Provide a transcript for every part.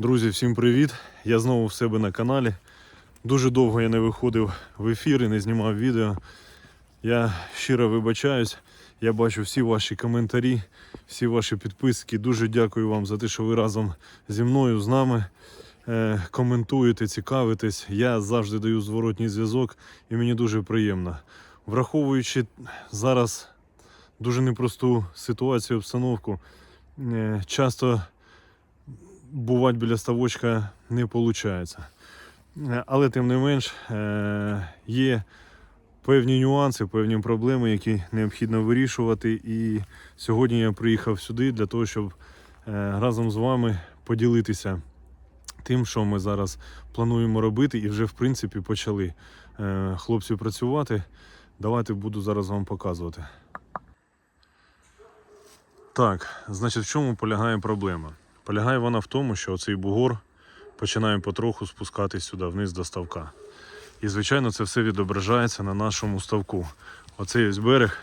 Друзі, всім привіт! Я знову в себе на каналі. Дуже довго я не виходив в ефір і не знімав відео. Я щиро вибачаюсь. Я бачу всі ваші коментарі, всі ваші підписки. Дуже дякую вам за те, що ви разом зі мною, з нами е, коментуєте, цікавитесь. Я завжди даю зворотній зв'язок і мені дуже приємно. Враховуючи зараз дуже непросту ситуацію, обстановку, е, часто бувати біля ставочка не виходить. Але тим не менш е, є певні нюанси, певні проблеми, які необхідно вирішувати. І сьогодні я приїхав сюди для того, щоб е, разом з вами поділитися тим, що ми зараз плануємо робити, і вже в принципі почали е, хлопці працювати. Давайте буду зараз вам показувати. Так, значить, в чому полягає проблема? Полягає вона в тому, що цей бугор починає потроху спускатись сюди вниз до ставка. І, звичайно, це все відображається на нашому ставку. Оцей ось берег,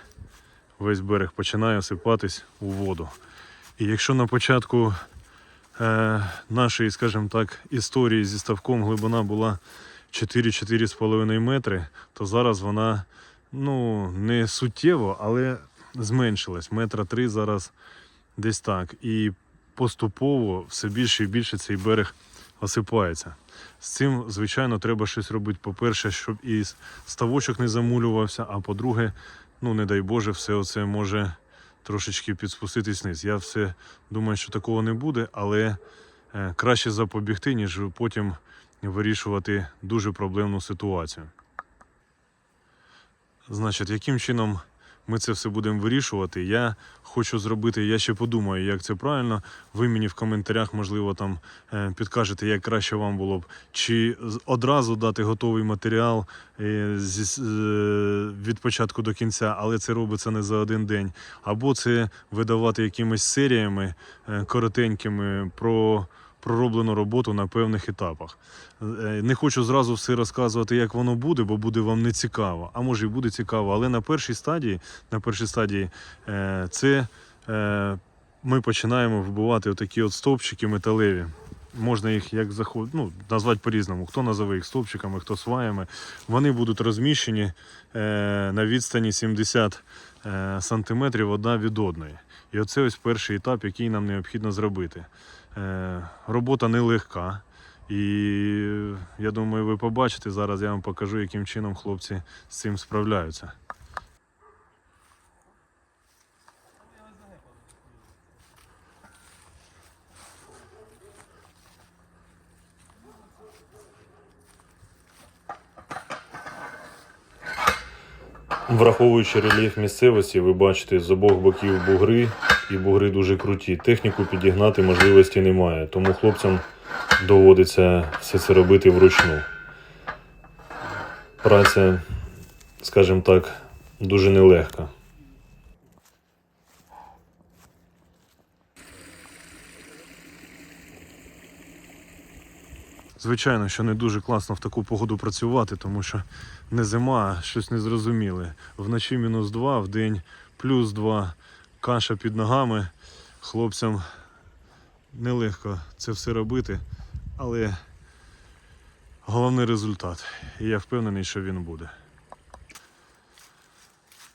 весь берег починає осипатись у воду. І якщо на початку е, нашої, скажімо так, історії зі ставком глибина була 4-4,5 метри, то зараз вона ну, не суттєво, але зменшилась. Метра три зараз десь так. І поступово все більше і більше цей берег осипається. З цим, звичайно, треба щось робити. По-перше, щоб і ставочок не замулювався, а по-друге, ну не дай Боже, все оце може трошечки підспуститись вниз. Я все думаю, що такого не буде, але е, краще запобігти, ніж потім вирішувати дуже проблемну ситуацію. Значить, яким чином ми це все будемо вирішувати? Я хочу зробити, я ще подумаю, як це правильно. Ви мені в коментарях, можливо, там е, підкажете, як краще вам було б. Чи одразу дати готовий матеріал е, е, від початку до кінця, але це робиться не за один день. Або це видавати якимись серіями коротенькими про пророблену роботу на певних етапах. Е, Не хочу зразу все розказувати, як воно буде, бо буде вам не цікаво. А може і буде цікаво, але на першій стадії, на першій стадії е, це е, ми починаємо вбивати отакі от стовпчики металеві. Можна їх як заход... ну, назвати по-різному. Хто називе їх стовпчиками, хто сваями. Вони будуть розміщені на відстані 70 е, сантиметрів одна від одної. І оце ось перший етап, який нам необхідно зробити. Е, робота нелегка. І я думаю, ви побачите зараз. Я вам покажу, яким чином хлопці з цим справляються. Враховуючи рельєф місцевості, ви бачите з обох боків бугри, і бугри дуже круті. Техніку підігнати можливості немає, тому хлопцям доводиться все це робити вручну. Праця, скажімо так, дуже нелегка. Звичайно, що не дуже класно в таку погоду працювати, тому що не зима, щось незрозуміле. Вночі мінус 2, в день плюс 2, каша під ногами. Хлопцям нелегко це все робити, але головний результат. І я впевнений, що він буде.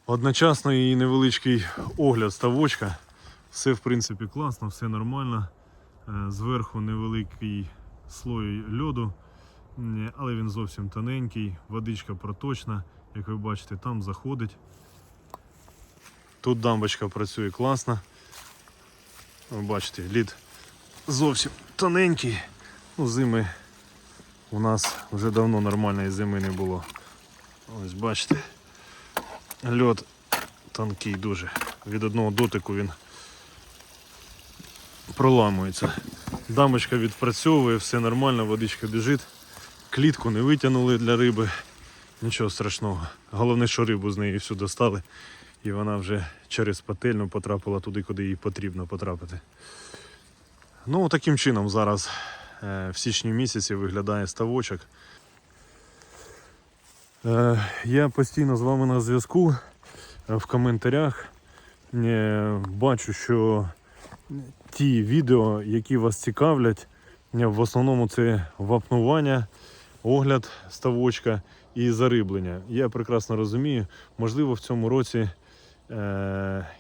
Одночасно і невеличкий огляд ставочка. Все в принципі класно, все нормально. Е, Зверху невеликий слой льоду, але він зовсім тоненький, водичка проточна, як ви бачите, там заходить. Тут дамбочка працює класно. Ви бачите, лід зовсім тоненький. Ну, зими у нас вже давно нормальної зими не було. Ось бачите, льод тонкий дуже. Від одного дотику він проламується. Дамочка відпрацьовує, все нормально, водичка біжить. Клітку не витягнули для риби. Нічого страшного. Головне, що рибу з неї всю достали. І вона вже через пательню потрапила туди, куди їй потрібно потрапити. Ну, таким чином зараз е, в січні місяці виглядає ставочок. Е, я постійно з вами на зв'язку е, в коментарях. Бачу, що ті відео, які вас цікавлять, В основному це вапнування, огляд ставочка і зариблення. Я прекрасно розумію, можливо, в цьому році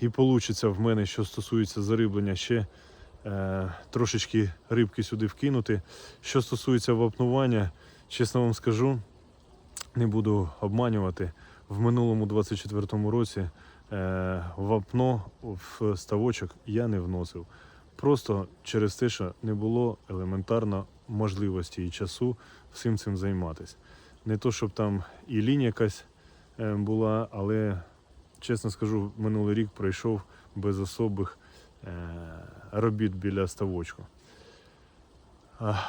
і вийде в мене, що стосується зариблення, ще е- трошечки рибки сюди вкинути. Що стосується вапнування, чесно вам скажу, не буду обманювати. В минулому 24-му році е- вапно в ставочок я не вносив. Просто через те, що не було елементарно можливості і часу всім цим займатися. Не то, щоб там і лінія якась е, була, але чесно скажу, минулий рік пройшов без особих е, робіт біля ставочку.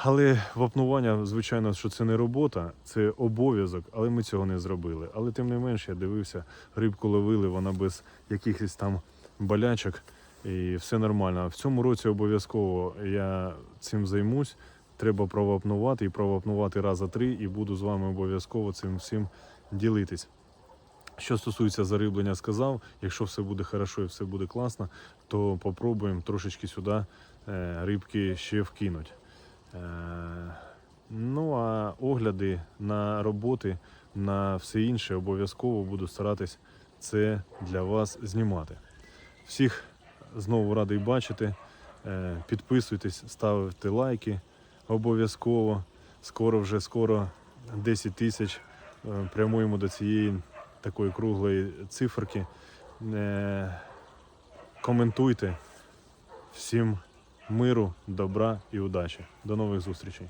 Але вапнування, звичайно, що це не робота, це обов'язок, але ми цього не зробили. Але тим не менш, я дивився, рибку ловили, вона без якихось там болячок і все нормально. В цьому році обов'язково я цим займусь. Треба провапнувати і провапнувати раза три, і буду з вами обов'язково цим всім ділитись. Що стосується зариблення, сказав, якщо все буде хорошо і все буде класно, то попробуємо трошечки сюди е, рибки ще вкинуть. Е, ну а огляди на роботи, на все інше обов'язково буду старатись це для вас знімати. Всіх знову радий бачити. Е, Підписуйтесь, ставте лайки обов'язково. Скоро вже скоро 10 тисяч. Прямуємо до цієї такої круглої циферки. Е, Коментуйте. Всім миру, добра і удачі. До нових зустрічей.